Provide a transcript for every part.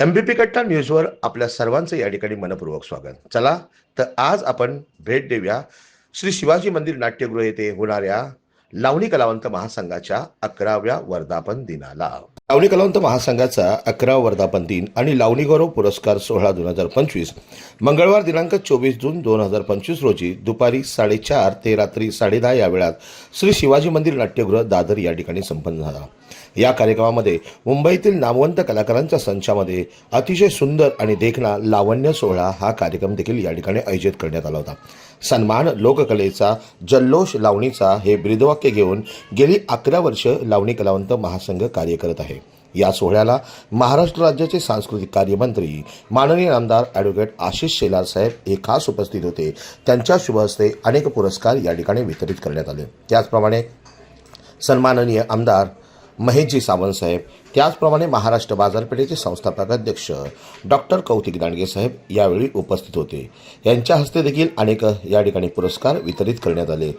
M बी P कट्टा न्यूजवर आपल्या सर्वांचं या ठिकाणी मनपूर्वक स्वागत. चला तर आज आपण भेट देऊया श्री शिवाजी मंदिर नाट्यगृह येथे होणाऱ्या लावणी कलावंत महासंघाच्या अकराव्या वर्धापन दिनाला. लावणी कलावंत महासंघाचा अकरावा वर्धापन दिन आणि लावणी गौरव पुरस्कार सोहळा दोन हजार पंचवीस मंगळवार दिनांक चोवीस जून दोन हजार पंचवीस रोजी दुपारी साडेचार ते रात्री साडेदहा या वेळात श्री शिवाजी मंदिर नाट्यगृह दादर या ठिकाणी संपन्न झाला. या कार्यक्रमामध्ये मुंबईतील नामवंत कलाकारांच्या संचामध्ये अतिशय सुंदर आणि देखणा लावण्य सोहळा हा कार्यक्रम देखील या ठिकाणी आयोजित करण्यात आला होता. सन्मान लोककलेचा जल्लोष लावणीचा हे ब्रीदवाक्य घेऊन गेली अकरा वर्ष लावणी कलावंत महासंघ कार्य करत आहे. या सोहळ्याला महाराष्ट्र राज्याचे सांस्कृतिक कार्यमंत्री माननीय आमदार ॲडव्होकेट आशिष शेलार साहेब हे खास उपस्थित होते. त्यांच्या शुभ हस्ते अनेक पुरस्कार या ठिकाणी वितरित करण्यात आले. त्याचप्रमाणे सन्माननीय आमदार महेशजी सावंत साहेब त्याचप्रमाणे महाराष्ट्र बाजारपेठेचे संस्थापक अध्यक्ष डॉक्टर कौतिक दांडगेसाहेब यावेळी उपस्थित होते. यांच्या हस्ते देखील अनेक या ठिकाणी पुरस्कार वितरित करण्यात आले.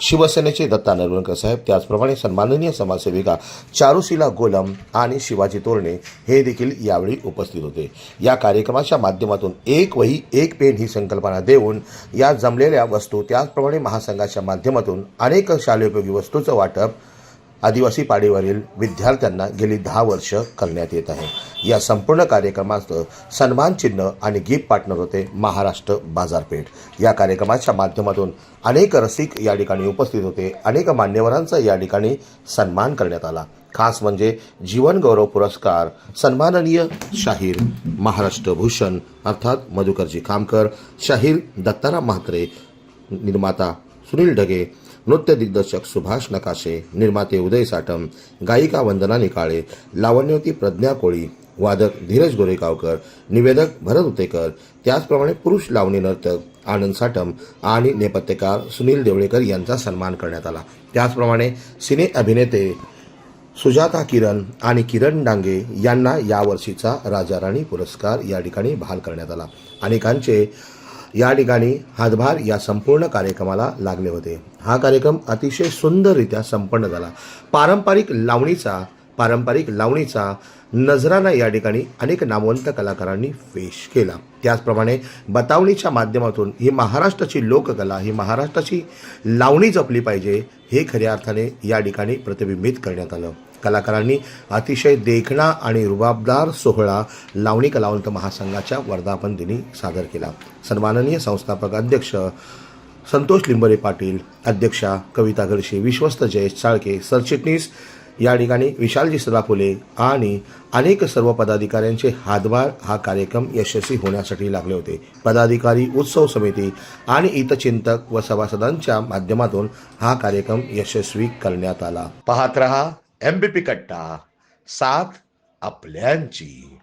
शिवसेनेचे दत्ता नरवणकर साहेब त्याचप्रमाणे सन्माननीय समाजसेविका चारुशिला गोलम आणि शिवाजी तोरणे हे देखील यावेळी उपस्थित होते. या कार्यक्रमाच्या माध्यमातून एक वही एक पेन ही संकल्पना देऊन या जमलेल्या वस्तू त्याचप्रमाणे महासंघाच्या माध्यमातून अनेक शालेयोपयोगी वस्तूचं वाटप आदिवासी पाडीवरील विद्यार्थ्यांना गेली दहा वर्ष करण्यात येत आहे. या संपूर्ण कार्यक्रमाचं सन्मान चिन्ह आणि गिफ्ट पार्टनर होते महाराष्ट्र बाजारपेठ. या कार्यक्रमाच्या माध्यमातून अनेक रसिक या ठिकाणी उपस्थित होते. अनेक मान्यवरांचा या ठिकाणी सन्मान करण्यात आला. खास म्हणजे जीवनगौरव पुरस्कार सन्माननीय शाहीर महाराष्ट्र भूषण अर्थात मधुकरजी खामकर शाहीर दत्ताराम म्हात्रे निर्माता सुनील ढगे नृत्य दिग्दर्शक सुभाष नकाशे निर्माते उदय साटम गायिका वंदना निकाळे लावण्यवती प्रज्ञा कोळी वादक धीरज गोरेगावकर निवेदक भरत उतेकर त्याचप्रमाणे पुरुष लावणी नर्तक आनंद साटम आणि नेपथ्यकार सुनील देवळेकर यांचा सन्मान करण्यात आला. त्याचप्रमाणे सिने अभिनेते सुजाता किरण आणि किरण डांगे यांना यावर्षीचा राजा राणी पुरस्कार या ठिकाणी बहाल करण्यात आला. अनेकांचे या ठिकाणी हातभार या संपूर्ण कार्यक्रमाला लागले होते. हा कार्यक्रम अतिशय सुंदररित्या संपन्न झाला. पारंपरिक लावणीचा पारंपरिक लावणीचा नजराना या ठिकाणी अनेक नामवंत कलाकारांनी पेश केला. त्याचप्रमाणे बतावणीच्या माध्यमातून ही महाराष्ट्राची लोककला ही महाराष्ट्राची लावणी जपली पाहिजे हे खऱ्या अर्थाने या ठिकाणी प्रतिबिंबित करण्यात आलं. कलाकारांनी अतिशय देखणा आणि रुबाबदार सोहळा लावणी कलावंत महासंघाच्या वर्धापन दिनी सादर केला. सन्माननीय संस्थापक अध्यक्ष संतोष लिंबरे पाटील अध्यक्षा कविता गडशे विश्वस्त जयेश चाळके सरचिटणीस या ठिकाणी विशालजी सदाफुले आणि अनेक सर्व पदाधिकाऱ्यांचे हातभार हा कार्यक्रम यशस्वी होण्यासाठी लागले होते. पदाधिकारी उत्सव समिती आणि हितचिंतक व सभासदांच्या माध्यमातून हा कार्यक्रम यशस्वी करण्यात आला. पाहत रहा एमबीपी कट्टा साथ आपल्यांची.